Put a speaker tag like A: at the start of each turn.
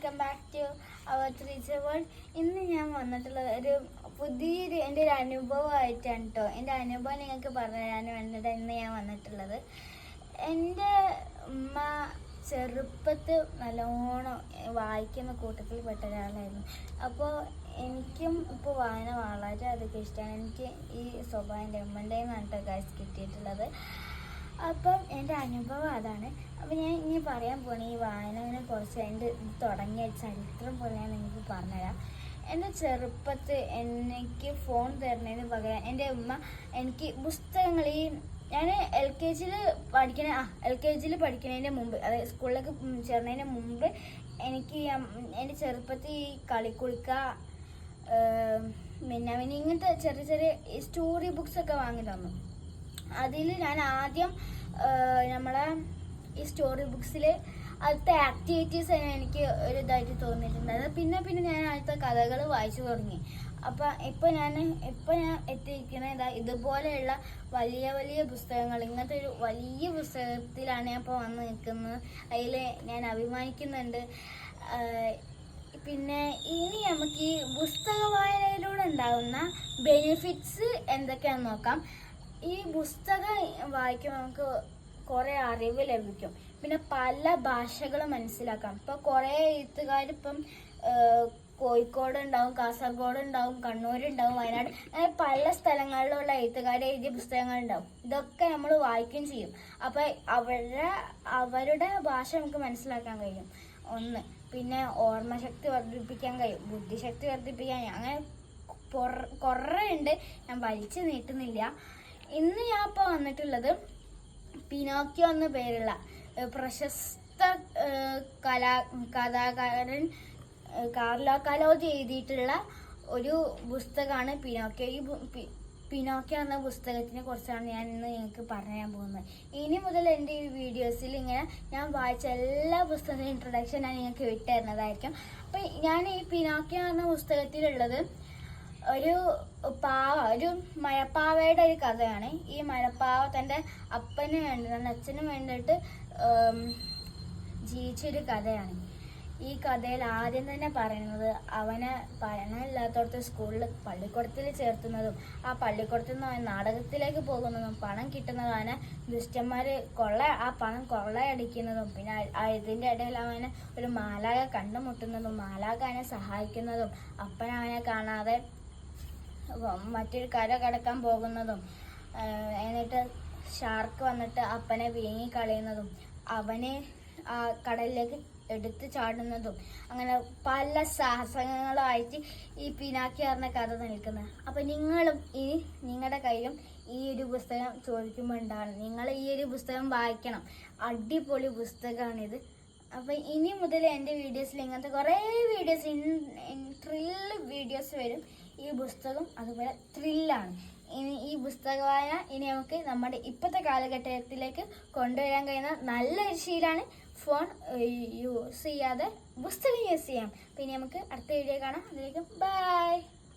A: Welcome back to our ത്രീച്ച world ഇന്ന് ഞാൻ വന്നിട്ടുള്ളത് ഒരു പുതിയൊരു എന്റെ ഒരു അനുഭവമായിട്ടാണ് കേട്ടോ എന്റെ അനുഭവം നിങ്ങൾക്ക് പറഞ്ഞു തരാൻ വേണ്ടിയിട്ട് ഇന്ന് ഞാൻ വന്നിട്ടുള്ളത്. എന്റെ ഉമ്മ ചെറുപ്പത്ത് നല്ലോണം വായിക്കുന്ന കൂട്ടത്തിൽ പെട്ട ഒരാളായിരുന്നു. അപ്പോൾ എനിക്കും ഇപ്പോൾ വായന വളരെ അധികം ഇഷ്ടമാണ്. എനിക്ക് ഈ സ്വഭാവം എന്റെ ഉമ്മന്റെ നിന്നാണ് കിട്ടിയിട്ടുള്ളത്. അപ്പം എന്റെ അനുഭവം അതാണ്. അപ്പം ഞാൻ ഇനി പറയാൻ പോണ ഈ വായനനെ കുറിച്ച് എന്റെ തുടങ്ങിയ ചരിത്രം പോലെ ഞാൻ നിങ്ങൾക്ക് പറഞ്ഞുതരാം. എന്റെ ചെറുപ്പത്ത് എനിക്ക് ഫോൺ തരുന്നതിന് പകരം എന്റെ ഉമ്മ എനിക്ക് പുസ്തകങ്ങൾ ഈ ഞാൻ എൽ കെ ജിയിൽ പഠിക്കണ ആ എൽ കെ ജിയിൽ പഠിക്കുന്നതിന് മുമ്പ് അതായത് സ്കൂളിലേക്ക് ചേർന്നതിന് മുമ്പ് എനിക്ക് എന്റെ ചെറുപ്പത്തിൽ ഈ കളിക്കുളിക്ക മിന്നാമിനി ഇങ്ങനത്തെ ചെറിയ ചെറിയ സ്റ്റോറി ബുക്സൊക്കെ വാങ്ങി തന്നു. അതിൽ ഞാൻ ആദ്യം നമ്മളെ ഈ സ്റ്റോറി ബുക്സിൽ അടുത്ത ആക്ടിവിറ്റീസ് എനിക്ക് ഒരു ഇതായിട്ട് തോന്നിയിട്ടുണ്ടായത് പിന്നെ പിന്നെ ഞാൻ അടുത്ത കഥകൾ വായിച്ചു തുടങ്ങി. അപ്പം ഇപ്പം ഞാൻ ഇപ്പം ഞാൻ എത്തിയിരിക്കുന്ന ഇതാ ഇതുപോലെയുള്ള വലിയ വലിയ പുസ്തകങ്ങൾ ഇങ്ങനത്തെ ഒരു വലിയ പുസ്തകത്തിലാണ് ഞാൻ ഇപ്പോൾ വന്ന് നിൽക്കുന്നത്. അതിൽ ഞാൻ അഭിമാനിക്കുന്നുണ്ട്. പിന്നെ ഇനി നമുക്ക് ഈ പുസ്തക വായനയിലൂടെ ഉണ്ടാകുന്ന ബെനിഫിറ്റ്സ് എന്തൊക്കെയാണെന്ന് നോക്കാം. ഈ പുസ്തകം വായിക്കുമ്പോൾ നമുക്ക് കുറേ അറിവ് ലഭിക്കും. പിന്നെ പല ഭാഷകൾ മനസ്സിലാക്കാം. ഇപ്പോൾ കുറേ എഴുത്തുകാരിപ്പം കോഴിക്കോട് ഉണ്ടാവും കാസർഗോഡ് ഉണ്ടാവും കണ്ണൂർ ഉണ്ടാവും വയനാട് അങ്ങനെ പല സ്ഥലങ്ങളിലുള്ള എഴുത്തുകാരെ എഴുതിയ പുസ്തകങ്ങൾ ഉണ്ടാവും ഇതൊക്കെ നമ്മൾ വായിക്കുകയും ചെയ്യും. അപ്പോൾ അവരുടെ അവരുടെ ഭാഷ നമുക്ക് മനസ്സിലാക്കാൻ കഴിയും. ഒന്ന് പിന്നെ ഓർമ്മശക്തി വർദ്ധിപ്പിക്കാൻ കഴിയും. ബുദ്ധിശക്തി വർദ്ധിപ്പിക്കാൻ അങ്ങനെ കുറേ ഉണ്ട് ഞാൻ വലിച്ചു നീട്ടുന്നില്ല. ഇന്ന് ഞാൻ ഇപ്പോൾ വന്നിട്ടുള്ളത് പിനോക്കിയോ എന്ന പേരുള്ള പ്രശസ്ത കലാ കഥാകാരൻ കാർലോ കലോജ് എഴുതിയിട്ടുള്ള ഒരു പുസ്തകമാണ് പിനോക്കിയോ. ഈ പിനോക്കിയോ എന്ന പുസ്തകത്തിനെ കുറിച്ചാണ് ഞാൻ ഇന്ന് നിങ്ങൾക്ക് പറയാൻ പോകുന്നത്. ഇനി മുതൽ എന്റെ ഈ വീഡിയോസിൽ ഇങ്ങനെ ഞാൻ വായിച്ച എല്ലാ പുസ്തകത്തിന്റെ ഇൻട്രൊഡക്ഷൻ ഞാൻ നിങ്ങൾക്ക് വിട്ടുതരുന്നതായിരിക്കും അപ്പം ഞാൻ ഈ പിനോക്കിയോ എന്ന പുസ്തകത്തിലുള്ളത് ഒരു പാവ ഒരു മഴപ്പാവയുടെ ഒരു കഥയാണ്. ഈ മഴപ്പാവ തന്റെ അപ്പന് വേണ്ടി തന്റെ അച്ഛനും വേണ്ടിയിട്ട് ജീവിച്ചൊരു കഥയാണ്. ഈ കഥയിൽ ആദ്യം തന്നെ പറയുന്നത് അവനെ പഠനമില്ലാത്തടത്ത് സ്കൂളിൽ പള്ളിക്കൂടത്തിൽ ചേർത്തുന്നതും ആ പള്ളിക്കൂടത്തിൽ നിന്ന് അവൻ നാടകത്തിലേക്ക് പോകുന്നതും പണം കിട്ടുന്നതും അവനെ ദുഷ്ടന്മാർ കൊള്ള ആ പണം കൊള്ളയടിക്കുന്നതും പിന്നെ ഇതിന്റെ ഇടയിൽ അവനെ ഒരു മാലാക കണ്ടുമുട്ടുന്നതും മാലാക അവനെ സഹായിക്കുന്നതും അപ്പനവനെ കാണാതെ മറ്റൊരു കര കടക്കാൻ പോകുന്നതും എന്നിട്ട് ഷാർക്ക് വന്നിട്ട് അപ്പനെ വീങ്ങി കളയുന്നതും അവനെ ആ കടലിലേക്ക് എടുത്തു ചാടുന്നതും അങ്ങനെ പല സാഹസങ്ങളായിട്ട് ഈ പിനാക്കി പറഞ്ഞ കഥ നിൽക്കുന്നത്. അപ്പം നിങ്ങളും ഈ നിങ്ങളുടെ കയ്യിലും ഈ ഒരു പുസ്തകം ചോദിക്കുമ്പോൾ ഉണ്ടാവണം നിങ്ങൾ ഈ ഒരു പുസ്തകം വായിക്കണം. അടിപൊളി പുസ്തകമാണിത്. അപ്പം ഇനി മുതൽ എന്റെ വീഡിയോസിൽ ഇങ്ങനത്തെ കുറേ വീഡിയോസ് ഇൻ ത്രില്ല് വീഡിയോസ് വരും. ഈ പുസ്തകം അതുപോലെ ത്രില്ലാണ് ഇനി ഈ പുസ്തകമായ ഇനി നമുക്ക് നമ്മുടെ ഇപ്പോഴത്തെ കാലഘട്ടത്തിലേക്ക് കൊണ്ടുവരാൻ കഴിയുന്ന നല്ലൊരു ശീലമാണ് ഫോൺ യൂസ് ചെയ്യാതെ പുസ്തകം യൂസ് ചെയ്യാം. പിന്നെ നമുക്ക് അടുത്ത വീഡിയോ കാണാം. അതിലേക്ക് ബൈ